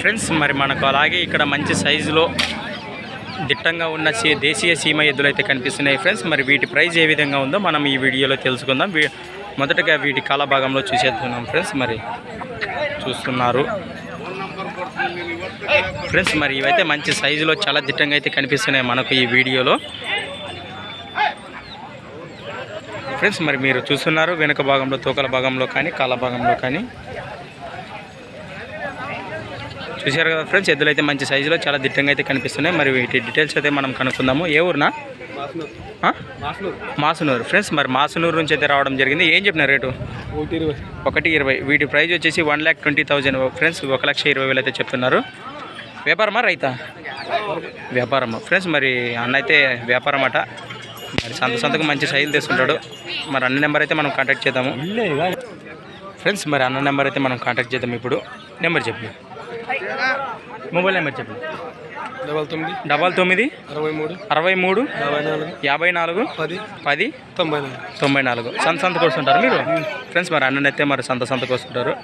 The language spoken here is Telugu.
ఫ్రెండ్స్ మరి మనకు అలాగే ఇక్కడ మంచి సైజులో దిట్టంగా ఉన్న దేశీయ సీమ ఎద్దులు అయితే కనిపిస్తున్నాయి ఫ్రెండ్స్. మరి వీటి ప్రైస్ ఏ విధంగా ఉందో మనం ఈ వీడియోలో తెలుసుకుందాం. మొదటగా వీటి కాల భాగంలో చూసేస్తున్నాం ఫ్రెండ్స్ మరి చూస్తున్నారు. ఫ్రెండ్స్ మరి ఇవైతే మంచి సైజులో చాలా దిట్టంగా అయితే కనిపిస్తున్నాయి మనకు ఈ వీడియోలో. ఫ్రెండ్స్ మరి మీరు చూస్తున్నారు వెనుక భాగంలో తోకల భాగంలో కానీ కాల భాగంలో కానీ. చూశారు కదా ఫ్రెండ్స్ ఎద్దులు అయితే మంచి సైజులో చాలా దిట్టంగా అయితే కనిపిస్తున్నాయి. మరి వీటి డీటెయిల్స్ అయితే మనం కనుక్కుందాము. ఏ ఊరునా? మాసునూరు. ఫ్రెండ్స్ మరి మాసునూరు నుంచి అయితే రావడం జరిగింది. ఏం చెప్పినారు రేటు? ఒకటి ఇరవై. వీటి ప్రైస్ వచ్చేసి one lakh twenty thousand friends ఒక లక్ష ఇరవై వేలు అయితే చెప్తున్నారు. వ్యాపారమా రైతా? వ్యాపారమా. ఫ్రెండ్స్ మరి అన్న అయితే వ్యాపారం అట. మరి సంత సంతకు మంచి సైజులు తీసుకుంటాడు. మరి అన్న నెంబర్ అయితే మనం కాంటాక్ట్ చేద్దాము. ఫ్రెండ్స్ మరి అన్న నెంబర్ అయితే మనం కాంటాక్ట్ చేద్దాం ఇప్పుడు. నెంబర్ చెప్పు. మొబైల్ నెంబర్ చెప్పు. డబల్ తొమ్మిది డబల్ తొమ్మిది అరవై మూడు అరవై మూడు యాభై నాలుగు యాభై నాలుగు పది పది తొంభై నాలుగు. తొంభై నాలుగు. సంత సంతకు వస్తుంటారు మీరు? ఫ్రెండ్స్ మరి అన్ననైతే మరి సంత సంతకు వస్తుంటారు